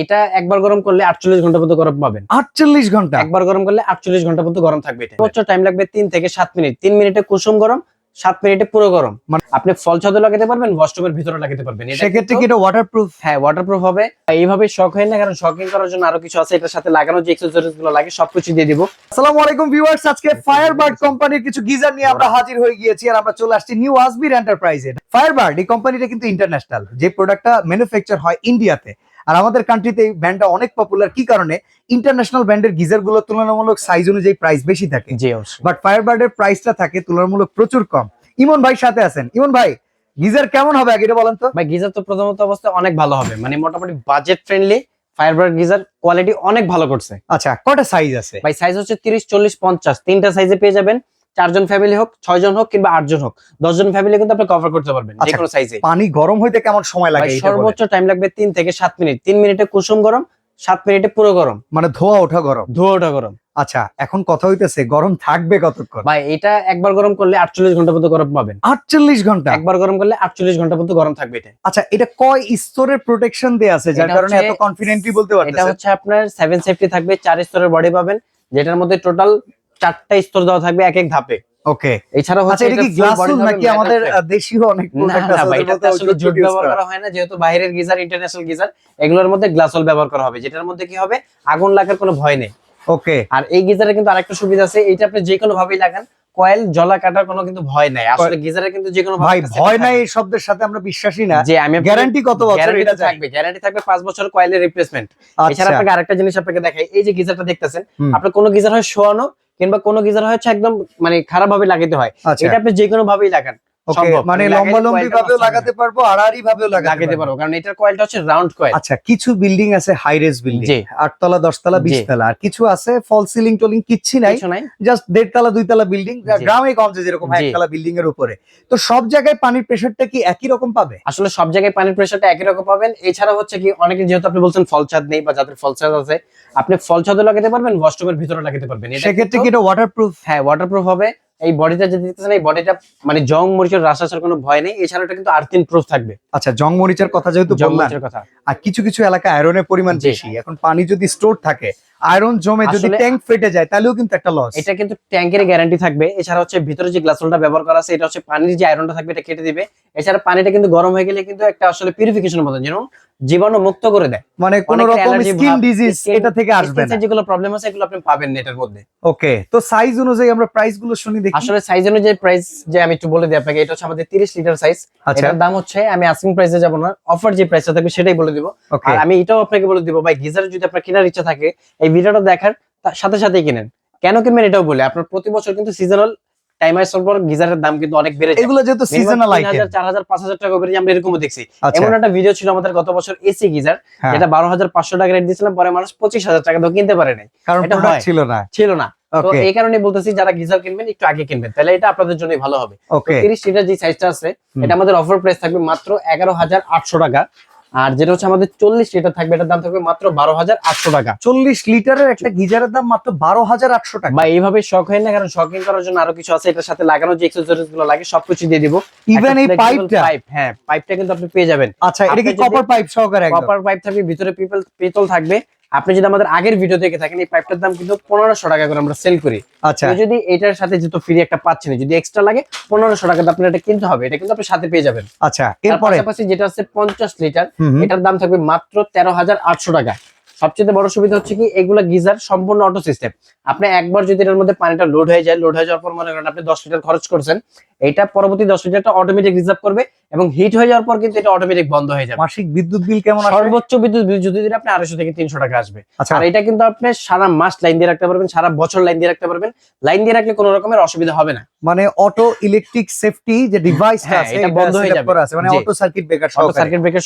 এটা একবার গরম করলে আটচল্লিশ ঘণ্টা পর্যন্ত গরম পাবেন। আটচল্লিশ ঘণ্টা? একবার গরম করলে আটচল্লিশ ঘণ্টা পর্যন্ত গরম থাকবে সর্বোচ্চ টাইম লাগবে তিন থেকে সাত মিনিট। তিন মিনিটে কুসুম গরম সাত মিনিটে পুরো গরম। মানে- আপনি ফল ছাদে লাগাতে পারবেন ওয়াশরুমের ভিতরে লাগাতে পারবেন। সেক্ষেত্রে কি এটা ওয়াটারপ্রুফ হ্যাঁ ওয়াটারপ্রুফ হবে। এইভাবে শখ হয় না কারণ শখিং করার জন্য আরও কিছু আছে এটার সাথে লাগানো যে এক্সেসরিজগুলো লাগে সবকিছু দিয়ে দিব। আসসালামু আলাইকুম ভিউয়ার্স আজকে ফায়ারবার্ড কোম্পানির কিছু গিজার নিয়ে আমরা হাজির হয়ে গিয়েছি আর আমরা চলে আসছি নিউ আসবির এন্টারপ্রাইজে ফায়ারবার্ড এই কোম্পানিটা কিন্তু ইন্টারন্যাশনাল যে প্রোডাক্টটা ম্যানুফ্যাকচার হয় ইন্ডিয়াতে আর আমাদের কান্ট্রিতে এই ব্র্যান্ডটা অনেক পপুলার কি কারণে? ইন্টারন্যাশনাল ব্র্যান্ডের গিজারগুলো তুলনামূলক সাইজ অনুযায়ী প্রাইস বেশি থাকে। বাট ফায়ারবার্ডের প্রাইসটা থাকে তুলনামূলক প্রচুর কম। ইমন ভাই সাথে আছেন। ইমন ভাই গিজার কেমন হবে আগে এটা বলেন তো? ভাই গিজার তো প্রথমত অবস্থায় অনেক ভালো হবে। মানে মোটামুটি budget friendly Firebird geyser quality অনেক ভালো করছে। আচ্ছা কটা সাইজ আছে? ভাই সাইজ হচ্ছে তিরিশ চল্লিশ পঞ্চাশ। তিনটা সাইজে পেয়ে যাবেন। চারজন ফ্যামিলি হোক ছয় জন হোক কিংবা আটজন হোক দশজন ফ্যামিলি কিন্তু আপনি কভার করতে পারবেন যে কোনো সাইজে পানি গরম হইতে কেমন সময় লাগে। সর্বোচ্চ টাইম লাগবে তিন থেকে সাত মিনিট। তিন মিনিটে কুসুম গরম সাত মিনিটে পুরো গরম। মানে ধোয়া ওঠা গরম। ধোয়া ওঠা গরম। আচ্ছা এখন কথা হইতেছে গরম থাকবে কতক্ষণ? ভাই এটা একবার গরম করলে আটচল্লিশ ঘণ্টা পর্যন্ত গরম পাবেন। আটচল্লিশ ঘণ্টা? একবার গরম করলে আটচল্লিশ ঘণ্টা পর্যন্ত গরম থাকবে এটা। আচ্ছা এটা কয় স্তরের প্রোটেকশন দেয়া আছে যার কারণে এত কনফিডেন্টলি বলতে এটা হচ্ছে আপনার সেভেন সেফটি থাকবে চার স্তরের বডি পাবেন যেটার মধ্যে টোটাল চারটা স্তর দেওয়া থাকবে এক এক ধাপে। ওকে এছাড়া আচ্ছা হচ্ছে এটা কি গ্লাস নাকি আমাদের। দেশীয় অনেক প্রোডাক্ট আছে ভাই ওদের এটাতে আসলে জুট ব্যবহার করা। হয় না যেহেতু বাইরের গিজার ইন্টারন্যাশনাল গিজার এগুলোর মধ্যে গ্লাসল ব্যবহার করা হবে। যেটার মধ্যে কি হবে? আগুন লাগার কোনো ভয় নেই। ওকে আর এই গিজারে কিন্তু আরেকটা সুবিধা আছে এটা আপনি যে কোনো ভাবেই লাগান কয়েল জলা কাটার কোনো কিন্তু ভয় নাই। আসলে গিজারে কিন্তু যে কোনো ভাই ভয় নাই এই শব্দের সাথে আমরা বিশ্বাসী না। যে আমি গ্যারান্টি কত বছর এটা থাকবে গ্যারান্টি থাকবে পাঁচ বছর কয়েলের রিপ্লেসমেন্ট এছাড়া আচ্ছা আপনাকে আরেকটা জিনিস আপনাকে দেখাই এই যে গিজারটা দেখতেছেন হুম। আপনার কোনো গিজার হয় শোয়ানো কিংবা কোনো গিজার হচ্ছে একদম মানে খারাপ ভাবে লাগাতে হয়। আচ্ছা। এটা আপনি যে কোনো ভাবেই লাগান। ওকে মানে লম্বা লম্বি ভাবেও লাগাতে পারব আড়াআড়ি ভাবেও লাগাতে পারব। কারণ এটার কয়েলটা হচ্ছে রাউন্ড কয়েল আচ্ছা কিছু বিল্ডিং আছে হাই রেস বিল্ডিং আটতলা দশতলা। বিশতলা। আর কিছু আছে ফল সিলিং টোলিং কিচ্ছু নাই। জাস্ট দেড়তলা দুইতলা বিল্ডিং। গ্রামে গঞ্জে যেরকম একতলা বিল্ডিং এর উপরে। তো সব জায়গায় পানির প্রেশারটা কি একই রকম পাবে? আসলে সব জায়গায় পানির প্রেশারটা একই রকম পাবেন। এছাড়া হচ্ছে কি অনেকে যেহেতু আপনি বলছেন ফল ছাদ নেই বা যাদের ফল ছাদ আছে আপনি ফল ছাদে লাগাতে পারবেন ওয়াশরুমের ভিতরে লাগাতে পারবেন। সেক্ষেত্রে কি এটা ওয়াটারপ্রুফ হ্যাঁ ওয়াটারপ্রুফ হবে। এই বডিটা যে দিতেছেন এই বডিটা মানে জং মরিচের রাস আসার কোনো ভয় নেই। এছাড়া এটা কিন্তু আর্থিন প্রুফ থাকবে। আচ্ছা জং মরিচের কথা যেহেতু জং মরিচের কথা। আর কিছু কিছু এলাকা আয়রনের পরিমাণ বেশি। এখন পানি যদি স্টোর থাকে আয়রন জমে যদি ট্যাঙ্ক ফেটে যায় তাহলেও কিন্তু একটা লস এটা কিন্তু ট্যাঙ্কের গ্যারান্টি থাকবে। এছাড়া হচ্ছে ভিতরে যে গ্লাসলটা ব্যবহার করা আছে এটা হচ্ছে পানির যে আয়রনটা থাকবে এটা কেটে দিবে। এছাড়া পানিটা কিন্তু গরম হয়ে গেলে কিন্তু একটা আসলে পিউরিফিকেশনের মতো যেন জীবাণু মুক্ত করে দেয়। মানে কোন রকম স্কিন ডিজিজ এটা থেকে আসবে না। যেগুলো প্রবলেম আছে এগুলো আপনি পাবেন না এটার মধ্যে। ওকে তো সাইজ অনুযায়ী আমরা প্রাইসগুলো শুনি দেখি। আসলে সাইজ অনুযায়ী প্রাইস যে আমি একটু বলে দিই আপনাকে এটা হচ্ছে আমাদের 30 লিটার সাইজ এটার দাম হচ্ছে আমি আস্কিং প্রাইসে যাব না অফার যে প্রাইসটা থাকবে সেটাই বলে দিব। আর আমি এটাও আপনাকে বলে দিব ভাই গিজার যদি আপনার কেনার ইচ্ছা থাকে এই ভিডিওটা দেখার তার সাথে কিনেন। কেন কিনবেন এটাও বলে আপনার প্রতি বছর কিন্তু সিজনাল টাইম আসার পর গিজারের দাম কিন্তু অনেক বেড়ে যায়। এগুলো যেহেতু সিজনাল আইটেম চার হাজার পাঁচ হাজার টাকা বেড়ে আমরা এরকমও দেখছি। আচ্ছা। এমন একটা ভিডিও ছিল আমাদের গত বছর এসি গিজার হ্যাঁ, যেটা বারো হাজার পাঁচশো টাকা রেট দিয়েছিলাম পরে মানুষ পঁচিশ হাজার টাকা দিয়ে কিনতে পারে নাই। কারণ প্রোডাক্ট ছিল না। ছিল না। তো এই কারণে বলতেছি যারা গিজার কিনবেন একটু আগে কিনবেন তাহলে এটা আপনাদের জন্যই ভালো হবে। ওকে তিরিশ লিটার যে সাইজটা আছে এটা আমাদের অফার প্রাইস থাকবে মাত্র এগারো হাজার আটশো টাকা। আর যেটা হচ্ছে আমাদের চল্লিশ লিটার থাকবে এটার দাম থাকবে মাত্র বারো হাজার আটশো টাকা। চল্লিশ লিটারের একটা গিজারের দাম মাত্র বারো হাজার আটশো টাকা। বা এইভাবে শখ হয় না কারণ শখিং করার জন্য আরও কিছু আছে এটার সাথে লাগানো যে এক্সেসরিজগুলো লাগে সবকিছু দিয়ে দিব। ইভেন এই পাইপটা পাইপ হ্যাঁ পাইপটা কিন্তু আপনি পেয়ে যাবেন। আচ্ছা এটা কি কপার পাইপ সহকারে কপার পাইপ থাকবে ভিতরে পিপল পিতল থাকবে আপনি যদি আমাদের আগের ভিডিও দেখে থাকেন এই পাইপটার দাম কিন্তু পনেরোশো টাকা করে আমরা সেল করি। আচ্ছা। যদি এটার সাথে যেহেতু ফ্রি একটা পাচ্ছেন যদি এক্সট্রা লাগে পনেরোশো টাকা আপনার এটা কিনতে হবে এটা কিন্তু আপনি সাথে পেয়ে যাবেন। আচ্ছা এর পাশাপাশি যেটা আছে পঞ্চাশ লিটার এটার দাম থাকবে মাত্র তেরো হাজার আটশো টাকা। সবচেয়ে বড় সুবিধা হচ্ছে কি এগুলা গিজার সম্পূর্ণ অটো সিস্টেম আপনি একবার যদি এর মধ্যে পানিটা লোড হয়ে যায় লোড হয়ে যাওয়ার পর মনে করেন আপনি দশ লিটার খরচ করছেন এটা পরবর্তী দশ লিটারটা অটোমেটিক রিজার্ভ করবে এবং হিট হয়ে যাওয়ার পর কিন্তু এটা অটোমেটিক বন্ধ হয়ে যাবে। মাসিক বিদ্যুৎ বিল কেমন সর্বোচ্চ বিদ্যুৎ বিল যদি দিলে আপনি আড়াইশো থেকে তিনশো টাকা আসবে। আচ্ছা। আর এটা কিন্তু আপনি সারা মাস লাইন দিয়ে রাখতে পারবেন সারা বছর লাইন দিয়ে রাখতে পারবেন। লাইন দিয়ে রাখলে কোনো রকমের অসুবিধা হবে না। মানে অটো ইলেকট্রিক সেফটি যে ডিভাইস হ্যাঁ, আছে এটা বন্ধ হয়ে যাবে। মানে auto circuit breaker auto circuit breaker